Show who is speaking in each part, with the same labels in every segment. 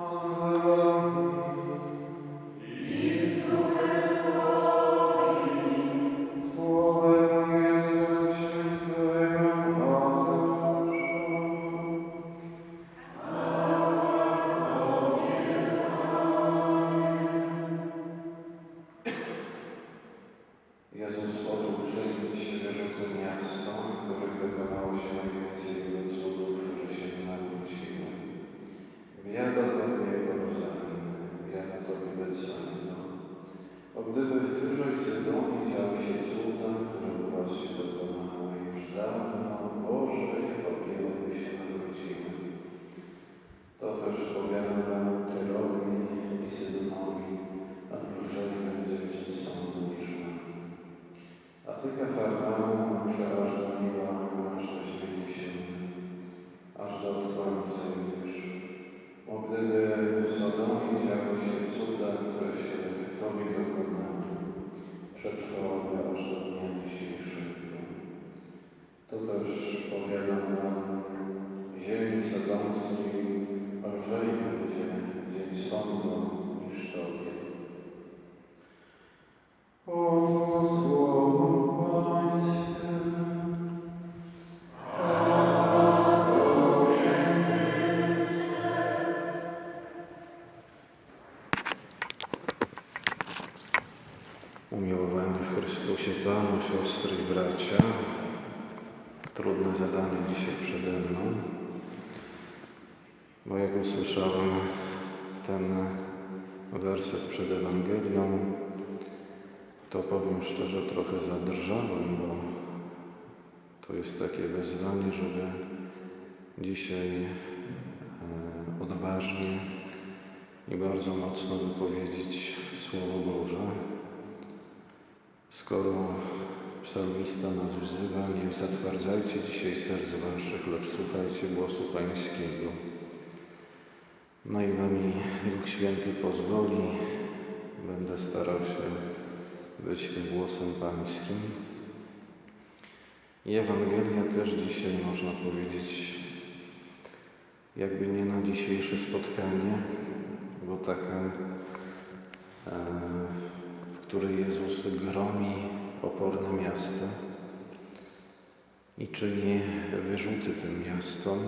Speaker 1: Jezus werset przed Ewangelią, to powiem szczerze, trochę zadrżałem, bo to jest takie wezwanie, żeby dzisiaj e, odważnie i bardzo mocno wypowiedzieć Słowo Boże. Skoro psalmista nas wzywa, nie zatwardzajcie dzisiaj serc waszych, lecz słuchajcie głosu Pańskiego. Na ile mi Duch Święty pozwoli, będę starał się być tym głosem Pańskim. I Ewangelia też dzisiaj można powiedzieć, jakby nie na dzisiejsze spotkanie, bo taka, e, w której Jezus gromi oporne miasto i czyni wyrzuty tym miastom.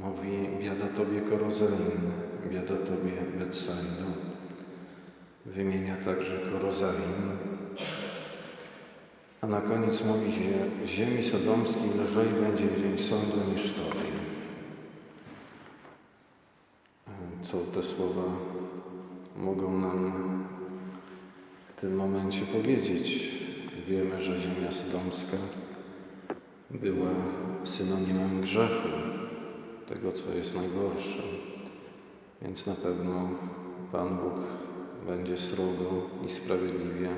Speaker 1: Mówi, biada Tobie Korozain, biada Tobie Betsaido. Wymienia także Korozain. A na koniec mówi, że ziemi sodomskiej lżej będzie w dzień sądu niż Tobie. Co te słowa mogą nam w tym momencie powiedzieć? Wiemy, że ziemia sodomska była synonimem grzechu, tego co jest najgorsze. Więc na pewno Pan Bóg będzie srogo i sprawiedliwie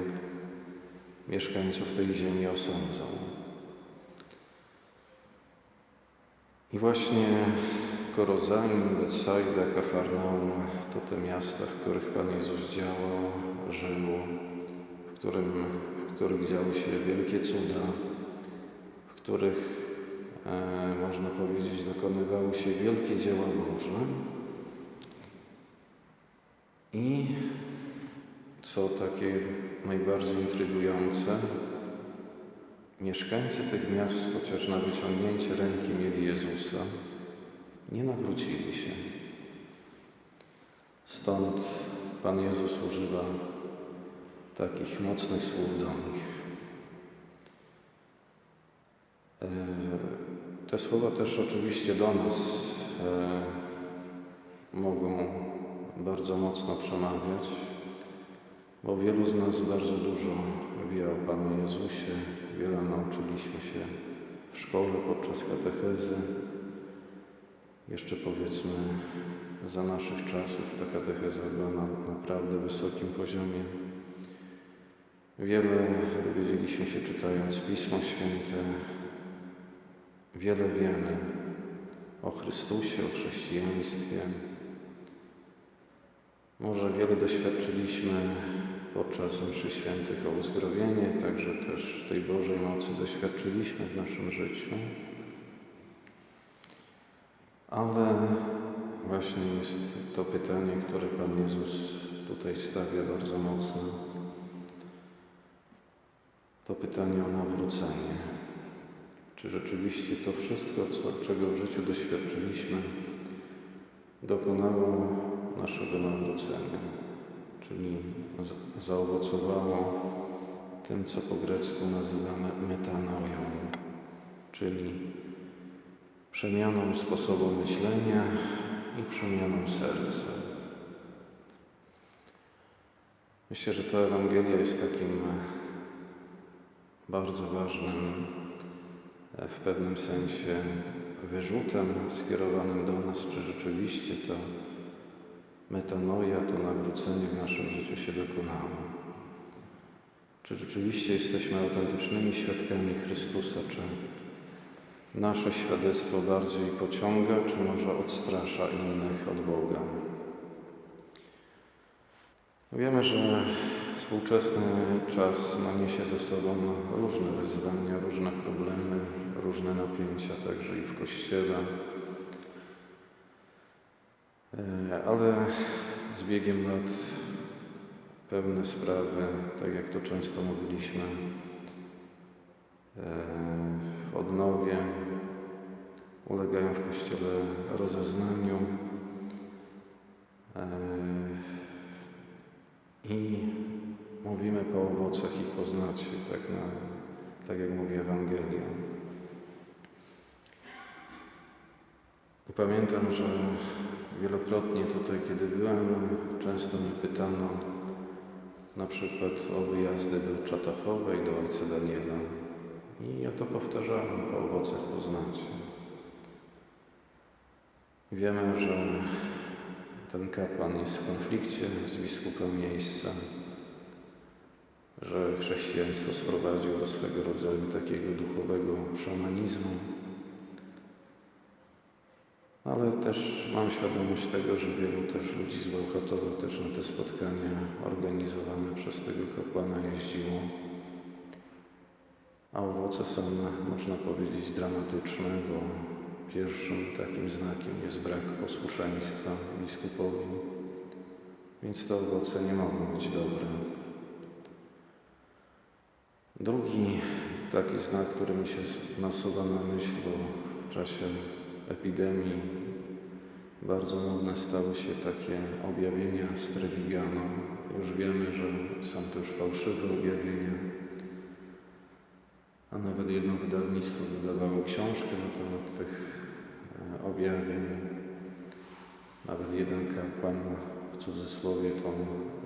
Speaker 1: mieszkańców tej ziemi osądzał. I właśnie Korozain, Betsaida, Kafarnaum to te miasta, w których Pan Jezus działał, żył, w, którym, w których działy się wielkie cuda, w których, można powiedzieć, dokonywały się wielkie dzieła Boże. I co takie najbardziej intrygujące, mieszkańcy tych miast, chociaż na wyciągnięcie ręki mieli Jezusa, nie nawrócili się. Stąd Pan Jezus używa takich mocnych słów do nich. E, Te słowa też oczywiście do nas e, mogą bardzo mocno przemawiać, bo wielu z nas bardzo dużo wie o Panu Jezusie, wiele nauczyliśmy się w szkole podczas katechezy. Jeszcze powiedzmy, za naszych czasów ta katecheza była na naprawdę wysokim poziomie. Wiele dowiedzieliśmy się czytając Pismo Święte, wiele wiemy o Chrystusie, o chrześcijaństwie. Może wiele doświadczyliśmy podczas mszy świętych o uzdrowienie, także też tej Bożej mocy doświadczyliśmy w naszym życiu. Ale właśnie jest to pytanie, które Pan Jezus tutaj stawia bardzo mocno. To pytanie o nawrócenie. Czy rzeczywiście to wszystko, co, czego w życiu doświadczyliśmy, dokonało naszego nawrócenia, czyli zaowocowało tym, co po grecku nazywamy metanoją, czyli przemianą sposobu myślenia i przemianą serca. Myślę, że ta Ewangelia jest takim bardzo ważnym e, w pewnym sensie wyrzutem skierowanym do nas, czy rzeczywiście to metanoja, to nawrócenie w naszym życiu się dokonało. Czy rzeczywiście jesteśmy autentycznymi świadkami Chrystusa, czy nasze świadectwo bardziej pociąga, czy może odstrasza innych od Boga? Wiemy, że współczesny czas ma niesie ze sobą różne wyzwania, różne problemy, różne napięcia, także i w Kościele. E, Ale z biegiem lat pewne sprawy, tak jak to często mówiliśmy, e, w odnowie ulegają w Kościele rozeznaniu e, i mówimy po owocach ich poznacie, tak, na, tak jak mówi Ewangelia. I pamiętam, że wielokrotnie tutaj, kiedy byłem, często mnie pytano na przykład o wyjazdy do Czatachowej, do ojca Daniela. I ja to powtarzałem, po owocach poznacie. Wiemy, że ten kapłan jest w konflikcie z biskupem miejsca, że chrześcijaństwo sprowadził do swego rodzaju takiego duchowego szamanizmu. Ale też mam świadomość tego, że wielu też ludzi z Bełchatowa też na te spotkania organizowane przez tego kapłana jeździło. A owoce są, można powiedzieć, dramatyczne, bo pierwszym takim znakiem jest brak posłuszeństwa biskupowi, więc te owoce nie mogą być dobre. Drugi taki znak, który mi się nasuwa na myśl, bo w czasie epidemii bardzo modne stały się takie objawienia z Treviganą. Już wiemy, że są to już fałszywe objawienia. A nawet jedno wydawnictwo wydawało książkę na temat tych e, objawień. Nawet jeden kapłan w cudzysłowie tą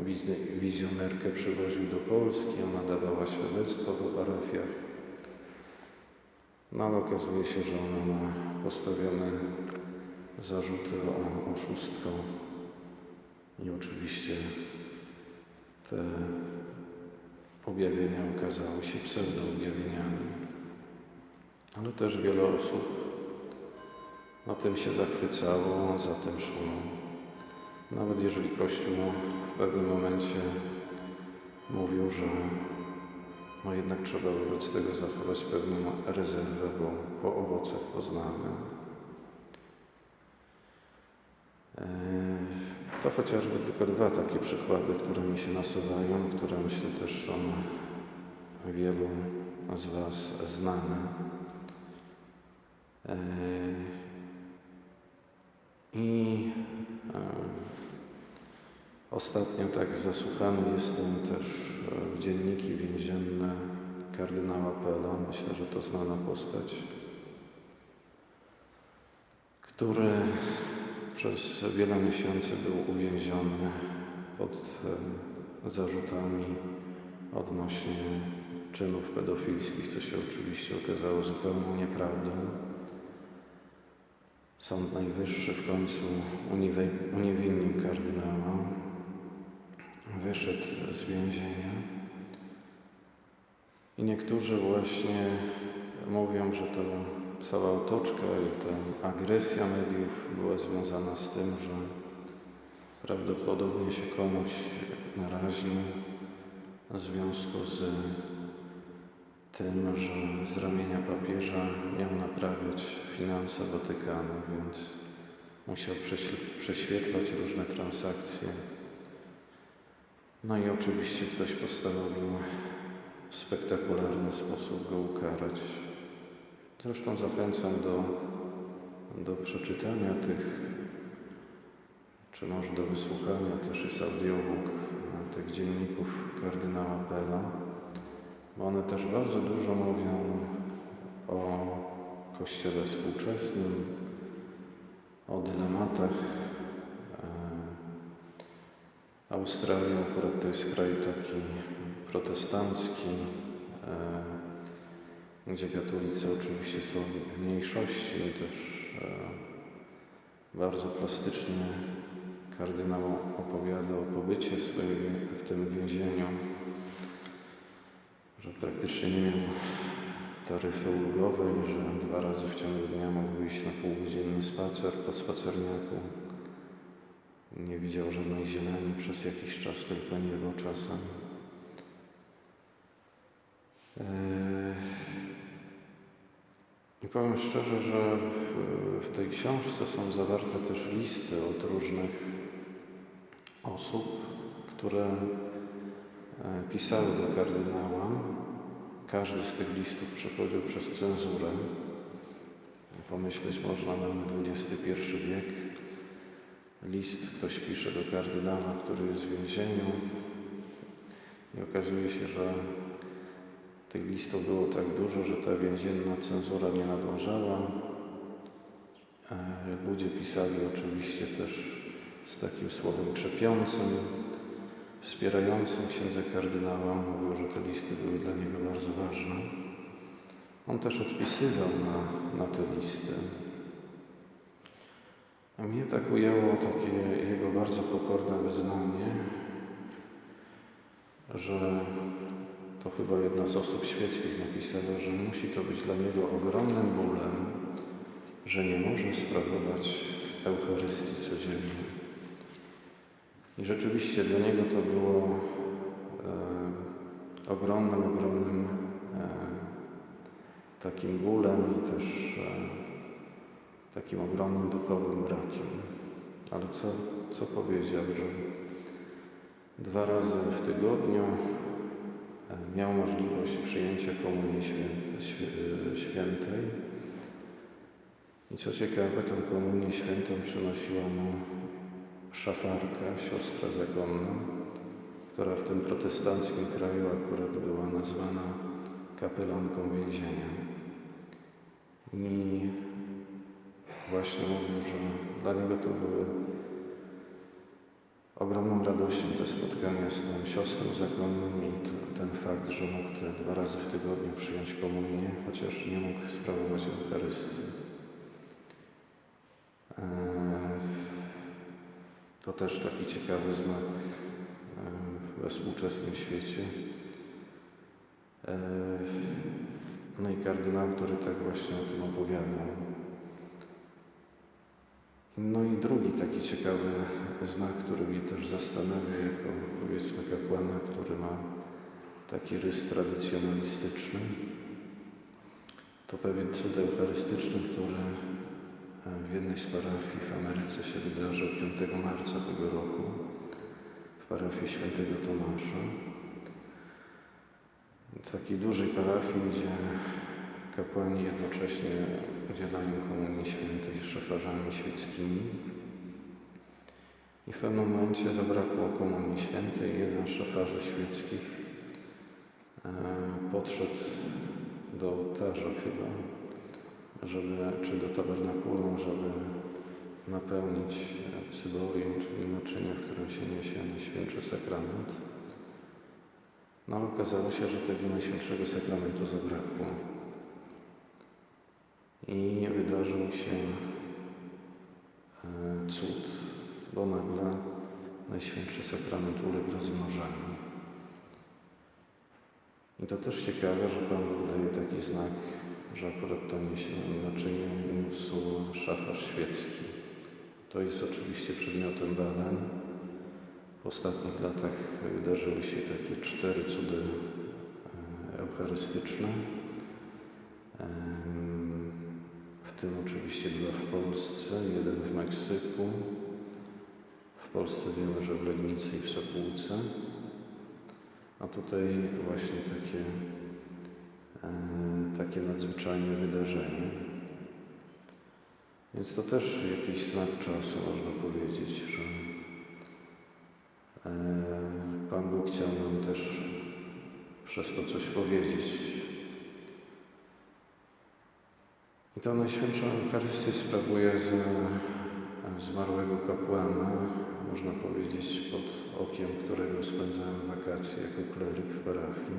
Speaker 1: wiz- wizjonerkę przywoził do Polski, ona dawała świadectwo w parafiach. No ale okazuje się, że ona ma postawione zarzuty o oszustwo i oczywiście te objawienia okazały się pseudoobjawieniami. Ale też wiele osób na tym się zachwycało, za tym szło. Nawet jeżeli Kościół w pewnym momencie mówił, że no jednak trzeba wobec tego zachować pewną rezerwę, bo po owocach poznamy. Eee, To chociażby tylko dwa takie przykłady, które mi się nasuwają, które myślę też są wielu z Was znane. Eee, I e, ostatnio tak zasłuchany jestem też e, w dzienniki więzienne kardynała Pela. Myślę, że to znana postać, który przez wiele miesięcy był uwięziony pod zarzutami odnośnie czynów pedofilskich, co się oczywiście okazało zupełną nieprawdą. Sąd Najwyższy w końcu uniewinnił kardynała, wyszedł z więzienia. I niektórzy właśnie mówią, że to cała otoczka i ta agresja mediów była związana z tym, że prawdopodobnie się komuś naraził w związku z tym, że z ramienia papieża miał naprawiać finanse Watykanu, więc musiał prześwietlać różne transakcje. No i oczywiście ktoś postanowił w spektakularny sposób go ukarać. Zresztą zachęcam do, do przeczytania tych, czy może do wysłuchania, też jest audiobook e, tych dzienników kardynała Pela, bo one też bardzo dużo mówią o Kościele współczesnym, o dylematach. Australia akurat to jest kraj taki protestancki, e, gdzie katolicy oczywiście są w mniejszości też e, bardzo plastycznie kardynał opowiada o pobycie swojego w tym więzieniu, że praktycznie nie miał taryfy ulgowej, że dwa razy w ciągu dnia mógł wyjść na półgodzinny spacer po spacerniaku. Nie widział żadnej zieleni przez jakiś czas, tylko niebo czasem. Eee, I powiem szczerze, że w, tej książce są zawarte też listy od różnych osób, które e, pisały do kardynała. Każdy z tych listów przechodził przez cenzurę. Pomyśleć można, mamy XXI wiek. List ktoś pisze do kardynała, który jest w więzieniu. I okazuje się, że tych listów było tak dużo, że ta więzienna cenzura nie nadążała. E, Ludzie pisali oczywiście też z takim słowem krzepiącym, wspierającym księdza kardynała. Mówił, że te listy były dla niego bardzo ważne. On też odpisywał na, na te listy. A mnie tak ujęło takie jego bardzo pokorne wyznanie, że to chyba jedna z osób świeckich napisała, że musi to być dla niego ogromnym bólem, że nie może sprawować Eucharystii codziennie. I rzeczywiście dla niego to było e, ogromnym, ogromnym e, takim bólem i też e, takim ogromnym duchowym brakiem. Ale co, co powiedział, że dwa razy w tygodniu e, miał możliwość przyjęcia Komunii Świe- Świętej. I co ciekawe, tę Komunię Świętą przynosiła mu szafarka, siostra zakonna, która w tym protestanckim kraju akurat była nazwana kapelanką więzienia. I właśnie mówił, że dla niego to były ogromną radością te spotkania z tą siostrą zakonną i ten fakt, że mógł te dwa razy w tygodniu przyjąć komunię, chociaż nie mógł sprawować Eucharystii. Eee, To też taki ciekawy znak e, we współczesnym świecie. E, No i kardynał, który tak właśnie o tym opowiadał. I drugi taki ciekawy znak, który mnie też zastanawia jako powiedzmy kapłana, który ma taki rys tradycjonalistyczny, to pewien cud eucharystyczny, który w jednej z parafii w Ameryce się wydarzył 5 marca tego roku w parafii świętego Tomasza. W takiej dużej parafii, gdzie kapłani jednocześnie udzielają Komunii Świętej z szafarzami świeckimi. I w pewnym momencie zabrakło Komunii Świętej. Jeden z szafarzy świeckich e, podszedł do ołtarza chyba, żeby, czy do tabernakulum, żeby napełnić cyborium, czyli naczynia, w którym się niesie Najświętszy Sakrament. No ale okazało się, że tego Najświętszego Sakramentu zabrakło. I wydarzył się e, cud, bo nagle Najświętszy Sakrament uległ rozmnożeniu. I to też ciekawe, że Pan Bóg daje taki znak, że akurat to naczynie niósł szafarz świecki. To jest oczywiście przedmiotem badań. W ostatnich latach wydarzyły się takie cztery cudy e, eucharystyczne. W tym oczywiście dwa w Polsce, jeden w Meksyku. W Polsce wiemy, że w Legnicy i w Sopółce. A tutaj właśnie takie, e, takie nadzwyczajne wydarzenie. Więc to też jakiś znak czasu, można powiedzieć, że e, Pan Bóg chciał nam też przez to coś powiedzieć. I tą Najświętszą Eucharystię sprawuję za zmarłego kapłana, można powiedzieć pod okiem którego spędzałem wakacje jako kleryk w parafii,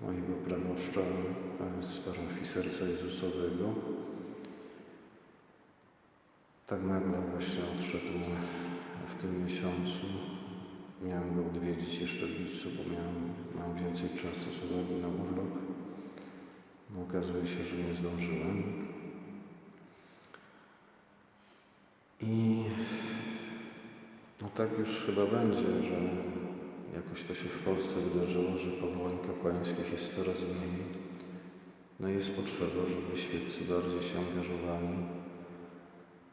Speaker 1: mojego pramoszcza e, z parafii Serca Jezusowego. Tak nagle właśnie odszedł w tym miesiącu. Miałem go odwiedzić jeszcze w lipcu, bo miałem, mam więcej czasu z uwagi na urlop. Okazuje się, że nie zdążyłem. I no tak już chyba będzie, że jakoś to się w Polsce wydarzyło, że powołań kapłańskich jest coraz mniej. No i jest potrzeba, żeby świeccy bardziej się angażowali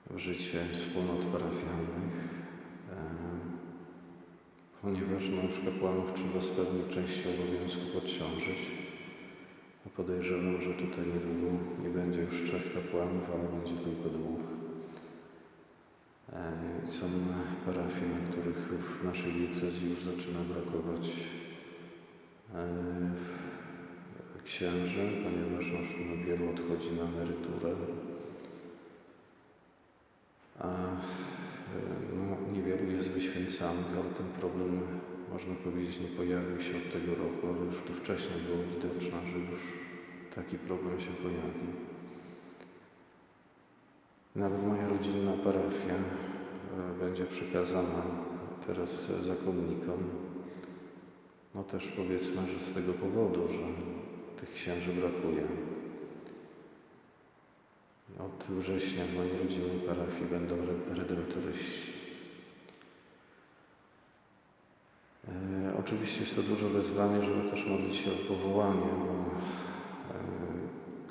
Speaker 1: w życie wspólnot parafialnych, e, ponieważ no już kapłanów trzeba z pewnej części obowiązków odciążyć. Podejrzewam, że tutaj niedługo nie będzie już trzech kapłanów, ale będzie tylko dwóch. E, Są parafie, na których w naszej diecezji już zaczyna brakować e, księży, ponieważ no, wielu odchodzi na emeryturę. A e, no, niewielu jest wyświęcanych, ale ten problem, można powiedzieć, nie pojawił się od tego roku, ale już tu wcześniej było widoczne, że już taki problem się pojawi. Nawet moja rodzinna parafia e, będzie przekazana teraz zakonnikom. No też powiedzmy, że z tego powodu, że tych księży brakuje. Od września w mojej rodzinnej parafii będą re- redemptoryści. E, oczywiście jest to duże wyzwanie, żeby też modlić się o powołanie, bo e,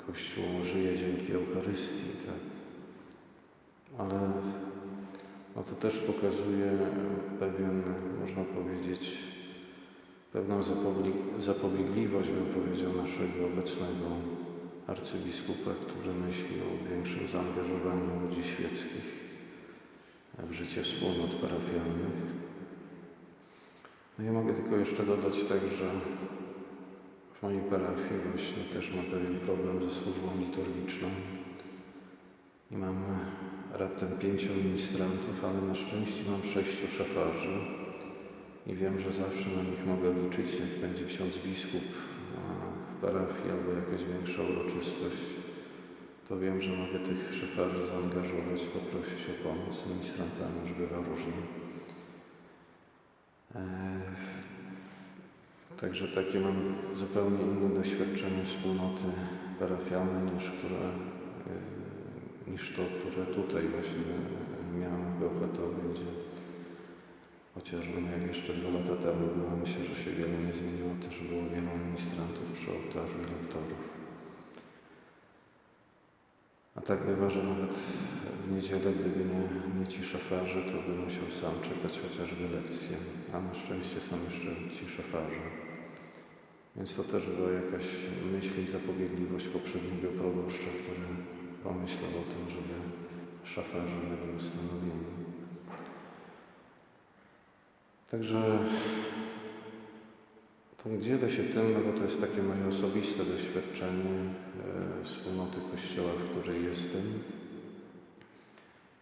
Speaker 1: Kościół żyje dzięki Eucharystii, tak. Ale no to też pokazuje pewien, można powiedzieć, pewną zapobie- zapobiegliwość, bym powiedział, naszego obecnego arcybiskupa, który myśli o większym zaangażowaniu ludzi świeckich w życie wspólnot parafialnych. No ja mogę tylko jeszcze dodać tak, że w mojej parafii właśnie też mam pewien problem ze służbą liturgiczną i mam raptem pięciu ministrantów, ale na szczęście mam sześciu szafarzy i wiem, że zawsze na nich mogę liczyć, jak będzie ksiądz biskup w parafii albo jakaś większa uroczystość, to wiem, że mogę tych szafarzy zaangażować, poprosić o pomoc. Ministrantami już bywa różnie. Także takie mam zupełnie inne doświadczenie wspólnoty parafialnej niż, które, yy, niż to, które tutaj właśnie miałem w Bełchatowie, gdzie chociażby no jak jeszcze dwa lata temu byłem, myślę, że się wiele nie zmieniło, też było wielu ministrantów przy ołtarzu i lektorów. A tak bywa, że nawet w niedzielę, gdyby nie, nie ci szafarze, to bym musiał sam czytać chociażby lekcje. A na szczęście są jeszcze ci szafarze. Więc to też była jakaś myśl i zapobiegliwość poprzedniego proboszcza, który pomyślał o tym, żeby szafarze byli ustanowieni. Także to dzielę się tym, bo to jest takie moje osobiste doświadczenie e, wspólnoty Kościoła, w której jestem.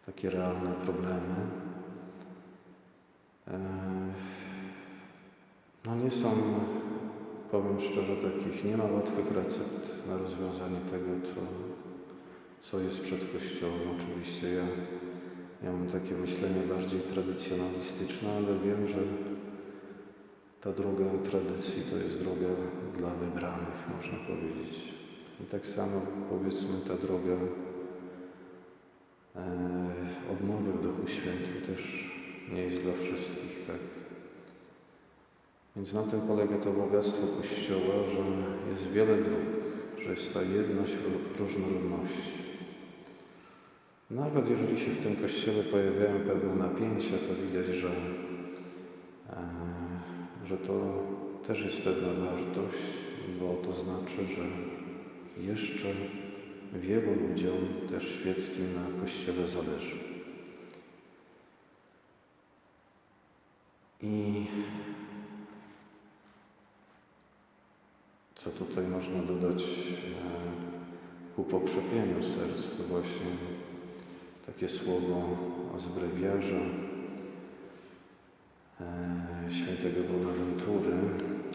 Speaker 1: Takie realne problemy. E, no nie są, powiem szczerze, takich, nie ma łatwych recept na rozwiązanie tego, co, co jest przed Kościołem. Oczywiście ja, ja mam takie myślenie bardziej tradycjonalistyczne, ale wiem, że ta droga tradycji to jest droga dla wybranych, można powiedzieć. I tak samo powiedzmy ta droga e, odnowy w Duchu Świętym też nie jest dla wszystkich, tak? Więc na tym polega to bogactwo Kościoła, że jest wiele dróg, że jest ta jedność różnorodności. Nawet jeżeli się w tym kościele pojawiają pewne napięcia, to widać, że, e, że to też jest pewna wartość, bo to znaczy, że jeszcze wielu ludziom też świeckim na kościele zależy. I co tutaj można dodać e, ku pokrzepieniu serc, to właśnie takie słowo z brewiarza e, świętego Bonaventury,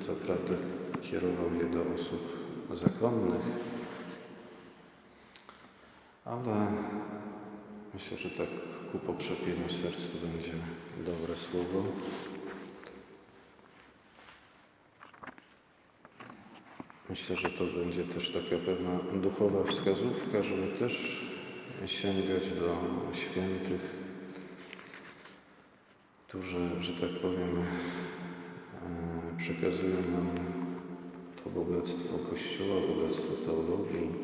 Speaker 1: co prawda kierował je do osób zakonnych, ale myślę, że tak ku pokrzepieniu serc to będzie dobre słowo. Myślę, że to będzie też taka pewna duchowa wskazówka, żeby też sięgać do świętych, którzy, że tak powiem, e, przekazują nam to bogactwo Kościoła, bogactwo teologii.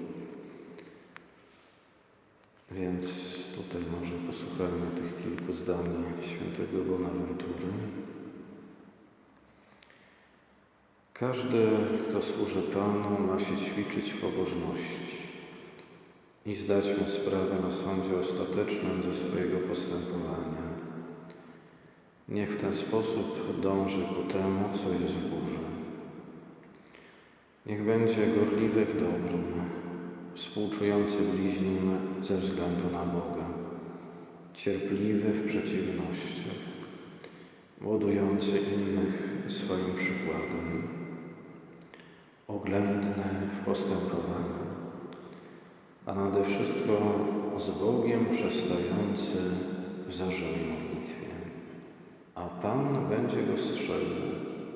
Speaker 1: Więc tutaj może posłuchajmy tych kilku zdań świętego Bonaventury. Każdy, kto służy Panu, ma się ćwiczyć w pobożności i zdać mu sprawę na sądzie ostatecznym ze swojego postępowania. Niech w ten sposób dąży ku temu, co jest w górze. Niech będzie gorliwy w dobrym, współczujący bliźnim ze względu na Boga, cierpliwy w przeciwnościach, budujący innych swoim przykładem, oględny w postępowaniu, a nade wszystko z Bogiem przestający w zażonej modlitwie. A Pan będzie go strzegł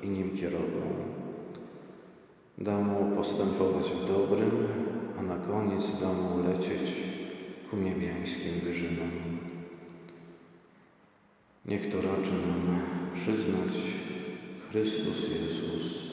Speaker 1: i nim kierował. Da mu postępować w dobrym, a na koniec da mu lecieć ku niebiańskim wyżynom. Niech to raczy nam przyznać Chrystus Jezus